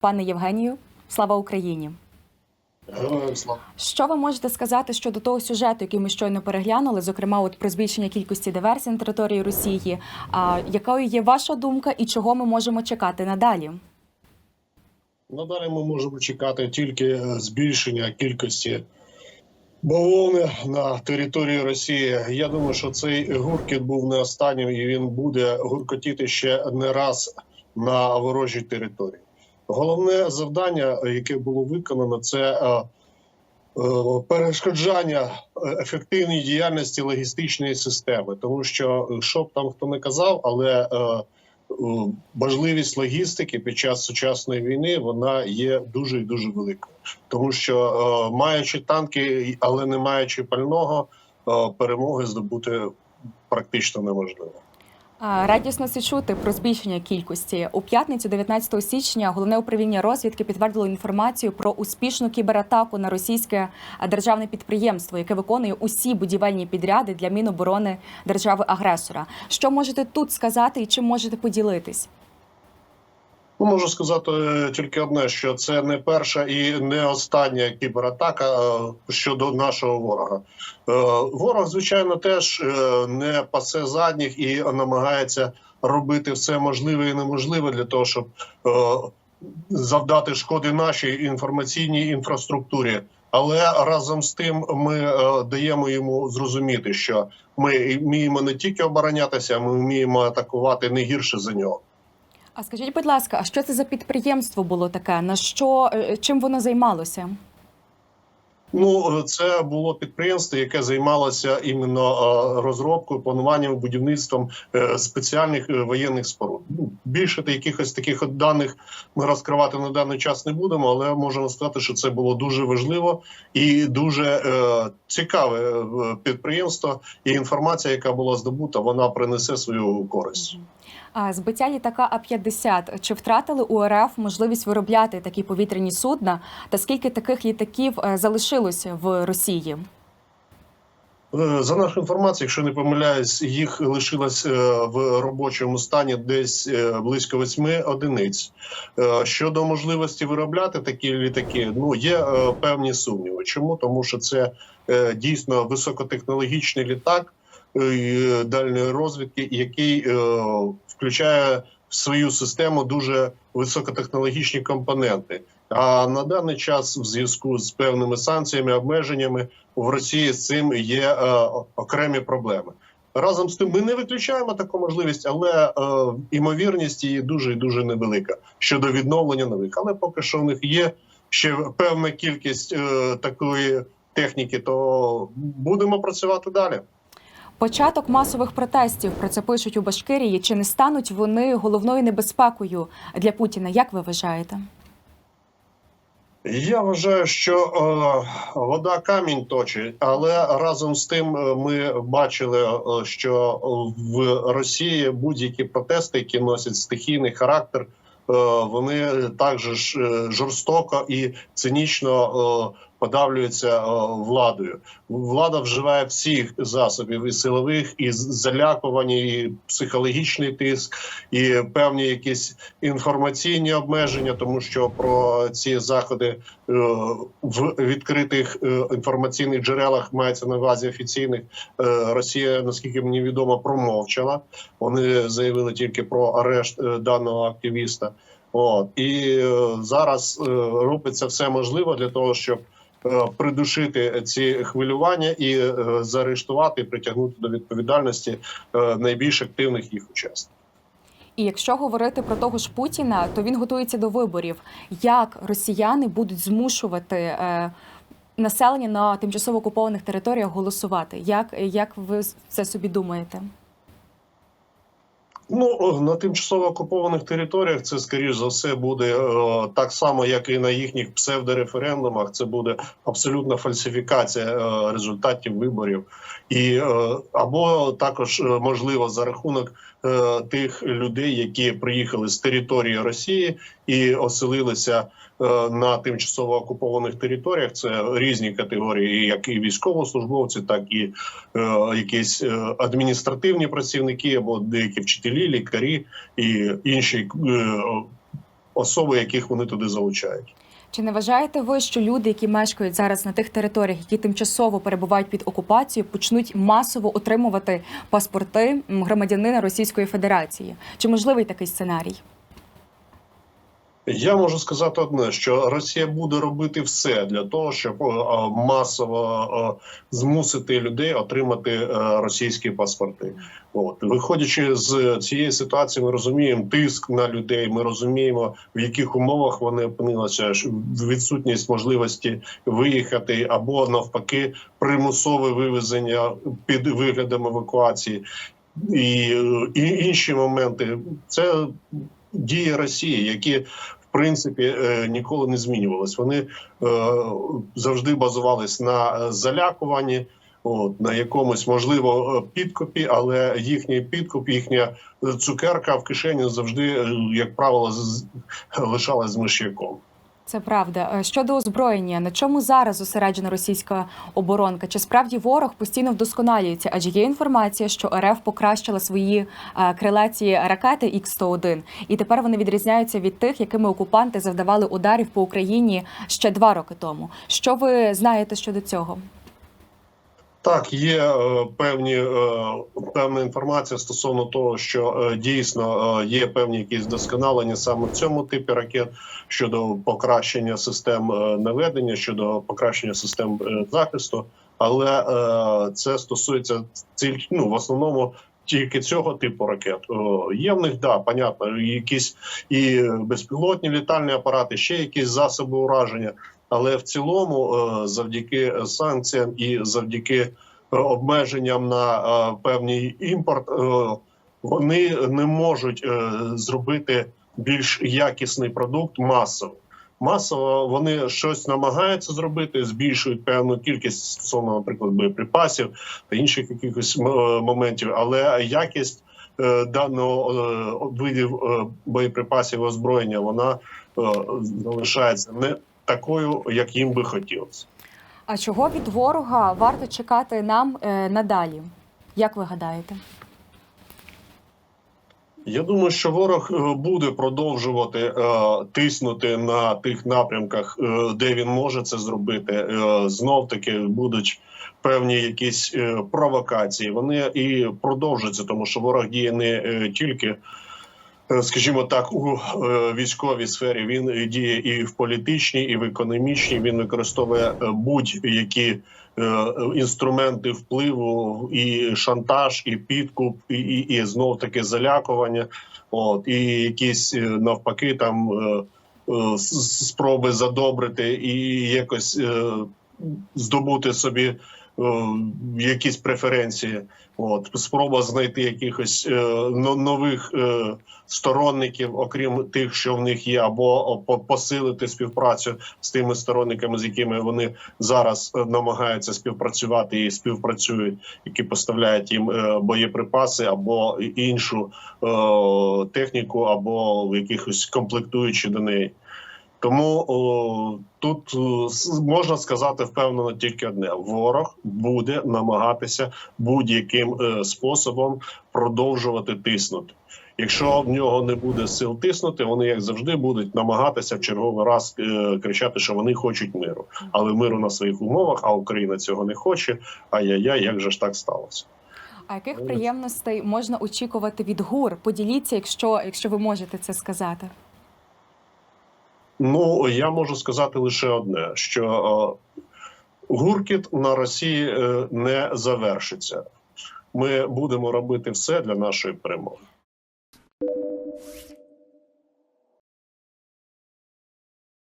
Пане Євгенію, слава Україні! Героям слава. Що ви можете сказати щодо того сюжету, який ми щойно переглянули, зокрема, от про збільшення кількості диверсій на території Росії? А якою є ваша думка і чого ми можемо чекати надалі? Надалі ми можемо чекати тільки е, збільшення кількості бавовни на території Росії. Я думаю, що цей гуркіт був не останнім, і він буде гуркотіти ще не раз на ворожій території. Головне завдання, яке було виконано, це е, е, перешкоджання ефективній діяльності логістичної системи, тому що що б там хто не казав, але е, важливість логістики під час сучасної війни вона є дуже і дуже великою, тому що маючи танки, але не маючи пального, перемоги здобути практично неможливо. Радісно це чути про збільшення кількості у п'ятницю, 19 січня, головне управління розвідки підтвердило інформацію про успішну кібератаку на російське державне підприємство, яке виконує усі будівельні підряди для міноборони держави-агресора. Що можете тут сказати і чим можете поділитись? Ну, можу сказати е, тільки одне: що це не перша і не остання кібератака е, щодо нашого ворога. Е, Ворог, звичайно, теж не пасе задніх і намагається робити все можливе і неможливе для того, щоб завдати шкоди нашій інформаційній інфраструктурі. Але разом з тим ми даємо йому зрозуміти, що ми вміємо не тільки оборонятися, ми вміємо атакувати не гірше за нього. А скажіть, будь ласка, а що це за підприємство було таке? На що е, чим воно займалося? Ну, це було підприємство, яке займалося іменно е, розробкою, плануванням, будівництвом е, спеціальних е, воєнних споруд. Ну, більше якихось таких даних ми розкривати на даний час не будемо, але можемо сказати, що це було дуже важливо і дуже е, цікаве е, підприємство. І інформація, яка була здобута, вона принесе свою користь. А збиття літака А-50. Чи втратили у РФ можливість виробляти такі повітряні судна? Та скільки таких літаків е, залишилося в Росії? Е, За нашу інформацію, якщо не помиляюсь, їх лишилось е, в робочому стані десь близько восьми одиниць. Щодо можливості виробляти такі літаки, ну є певні сумніви. Чому? Тому що це дійсно високотехнологічний літак дальньої розвідки, який е, включає в свою систему дуже високотехнологічні компоненти. А на даний час, в зв'язку з певними санкціями, обмеженнями в Росії з цим є е, окремі проблеми. Разом з тим, ми не виключаємо таку можливість, але е, імовірність її дуже і дуже невелика щодо відновлення нових. Але поки що в них є ще певна кількість е, такої техніки, то будемо працювати далі. Початок масових протестів про це пишуть у Башкирії. Чи не стануть вони головною небезпекою для Путіна? Як ви вважаєте? Я вважаю, що е, вода камінь точить, але разом з тим е, ми бачили, е, що в Росії будь-які протести, які носять стихійний характер, е, вони також е, жорстоко і цинічно е, подавлюються е, владою. Влада вживає всіх засобів і силових, і з- залякування, і психологічний тиск, і певні якісь інформаційні обмеження, тому що про ці заходи е, в відкритих е, інформаційних джерелах мається на увазі офіційних. Росія, наскільки мені відомо, промовчала. Вони заявили тільки про арешт даного активіста. От і зараз робиться все можливе для того, щоб придушити ці хвилювання і е, заарештувати притягнути до відповідальності е, найбільш активних їх учасників. І якщо говорити про того ж Путіна, то він готується до виборів. Як росіяни будуть змушувати е, населення на тимчасово окупованих територіях голосувати? Як, як ви це собі думаєте? Ну на тимчасово окупованих територіях це скоріш за все буде е, так само, як і на їхніх псевдореферендумах. Це буде абсолютна фальсифікація е, результатів виборів, і е, або також можливо за рахунок тих людей, які приїхали з території Росії і оселилися на тимчасово окупованих територіях. Це різні категорії, як і військовослужбовці, так і е, якісь е, адміністративні працівники або деякі вчителі, лікарі і інші е, особи, яких вони туди залучають. Чи не вважаєте ви, що люди, які мешкають зараз на тих територіях, які тимчасово перебувають під окупацією, почнуть масово отримувати паспорти громадянина Російської Федерації? Чи можливий такий сценарій? Я можу сказати одне: що Росія буде робити все для того, щоб е, масово е, змусити людей отримати е, російські паспорти. От виходячи з цієї ситуації, ми розуміємо тиск на людей. Ми розуміємо, в яких умовах вони опинилися, відсутність можливості виїхати або навпаки примусове вивезення під виглядом евакуації. І, і інші моменти це дії Росії, які принципі е, ніколи не змінювались. Вони е, завжди базувались на е, залякуванні, от, на якомусь можливо підкопі, але їхній підкуп, їхня цукерка в кишені завжди, як правило, лишалась з миш'яком. Це правда. Е, Щодо озброєння, на чому зараз зосереджена російська оборонка? Чи справді ворог постійно вдосконалюється? Адже є інформація, що РФ покращила свої е, крилаті ракети Х-101, і тепер вони відрізняються від тих, якими окупанти завдавали ударів по Україні ще два роки тому. Що ви знаєте щодо цього? Так, є е, певні е, певна інформація стосовно того, що е, дійсно є певні якісь досконалення саме в цьому типі ракет щодо покращення систем наведення, щодо покращення систем захисту. Але це стосується ну, в основному тільки цього типу ракет. Є в них да, понятно, якісь і безпілотні літальні апарати, ще якісь засоби ураження. Але в цілому, е, завдяки санкціям і завдяки е, обмеженням на е, певний імпорт, вони не можуть зробити більш якісний продукт масово. Масово вони щось намагаються зробити, збільшують певну кількість стосовно, наприклад, боєприпасів та інших якихось моментів, але якість даного видів боєприпасів озброєння вона залишається не такою, як їм би хотілося. А чого від ворога варто чекати нам е, надалі? Як ви гадаєте? Я думаю, що ворог е, буде продовжувати е, тиснути на тих напрямках, е, де він може це зробити. Е, Знов таки будуть певні якісь е, провокації. Вони і продовжуються, тому що ворог діє не е, тільки. Е, Скажімо так, у е, військовій сфері він діє і в політичній, і в економічній. Він використовує е, будь-які інструменти впливу, і шантаж, і підкуп, і, і, і знов таки залякування. От і якісь навпаки там спроби задобрити і якось здобути собі якісь преференції. От спроба знайти якихось е, нових е, сторонників, окрім тих, що в них є, або по- посилити співпрацю з тими сторонниками, з якими вони зараз е, намагаються співпрацювати і співпрацюють, які поставляють їм е, боєприпаси або іншу е, техніку, або якихось комплектуючі до неї. Тому о, тут о, можна сказати впевнено тільки одне: ворог буде намагатися будь-яким е, способом продовжувати тиснути. Якщо в нього не буде сил тиснути, вони як завжди будуть намагатися в черговий раз е, кричати, що вони хочуть миру, але миру на своїх умовах. А Україна цього не хоче. Ай-яй-яй, як же ж так сталося? А яких приємностей можна очікувати від ГУР? Поділіться, якщо, якщо ви можете це сказати. Ну я можу сказати лише одне: що е, гуркіт на Росії е, не завершиться. Ми будемо робити все для нашої перемоги.